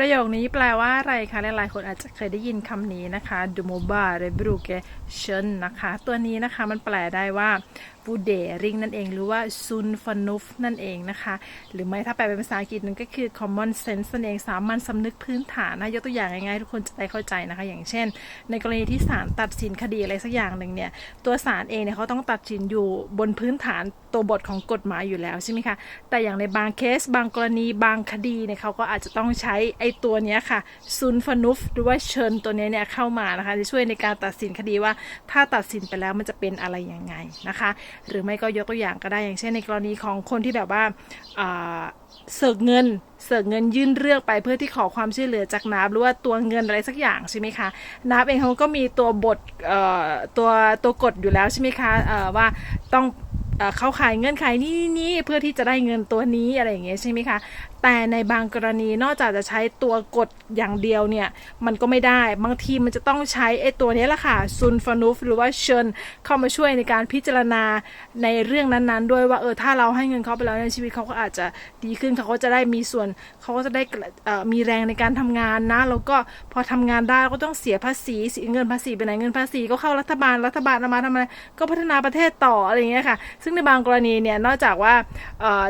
ประโยคนี้แปลว่าอะไรคะหลายๆคนอาจจะเคยได้ยินคำนี้นะคะ du m o b a r e b r u g e s h ö n นะคะ ตัวนี้นะคะมันแปลได้ว่า b u d e r i n g นั่นเอง หรือว่า sun f a n u f นั่นเองนะคะ หรือไม่ถ้าแปลเป็นภาษาอังกฤษนั่นก็คือ common sense นั่นเองสามัญสำนึกพื้นฐานนะยกตัวอย่างง่ายๆ ทุกคนจะได้เข้าใจนะคะ อย่างเช่น ในกรณีที่ศาลตัดสินคดีอะไรสักอย่างหนึ่งเนี่ย ตัวศาลเองเนี่ยเขาต้องตัดสินอยู่บนพื้นฐานตัวบทของกฎหมายอยู่แล้วใช่ไหมคะแต่อย่างในบางเคส บางกรณีบางคดีเนี่ยเขาก็อาจจะต้องใช้ไอ้ตัวนี้ค่ะซุนฟนุฟหรือว่าเชิญตัวนี้เนี่ยเข้ามานะคะจะช่วยในการตัดสินคดีว่า ถ้าตัดสินไปแล้วมันจะเป็นอะไรยังไงนะคะ หรือไม่ก็ยกตัวอย่างก็ได้อย่างเช่นในกรณีของคนที่แบบว่าเสกเงินเสกเงินยื่นเรื่องไปเพื่อที่ขอความช่วยเหลือจากนับหรือว่าตัวเงินอะไรสักอย่างใช่ไหมคะนับเองเขาก็มีตัวบทตัวตัวกฎอยู่แล้วใช่ไหมคะว่าต้อง เขาขายเงื่อนไขนี้นี้เพื่อที่จะได้เงินตัวนี้อะไรอย่างเงี้ยใช่ไหมคะแต่ในบางกรณีนอกจากจะใช้ตัวกดอย่างเดียวเนี่ย มันก็ไม่ได้บางทีมันจะต้องใช้ไอ้ตัวนี้แหละค่ะซุนฟานุฟหรือว่าเชิญเข้ามาช่วยในการพิจารณาในเรื่องนั้นๆ ด้วยว่าเออถ้าเราให้เงินเขาไปแล้วในชีวิตเขาก็อาจจะดีขึ้นเขาก็จะได้มีส่วนเขาก็จะได้มีแรงในการทำงานนะแล้วก็พอทำงานได้ก็ต้องเสียภาษีเสียเงินภาษีไปไหนเงินภาษีก็เข้ารัฐบาลรัฐบาลเอามาทำอะไรก็พัฒนาประเทศต่ออะไรอย่างเงี้ยค่ะซึ่งในบางกรณีเนี่ยนอกจากว่า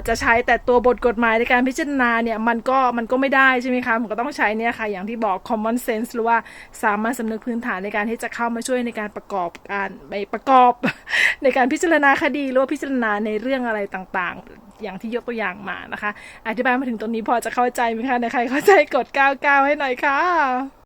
จะใช้แต่ตัวบทกฎหมายในการพิจารณาเนี่ยมันก็มันก็ไม่ได้ใช่ไหมคะมันก็ต้องใช้เนี่ยค่ะอย่างที่บอก common sense หรือว่าสามัญสำนึกพื้นฐานในการที่จะเข้ามาช่วยในการประกอบการไปประกอบ ในการพิจารณาคดีหรือว่าพิจารณาในเรื่องอะไรต่างๆ อย่างที่ยกตัวอย่างมานะคะ อธิบายมาถึงตรงนี้พอจะเข้าใจไหมคะในใครเข้าใจกด 99 ให้หน่อยค่ะ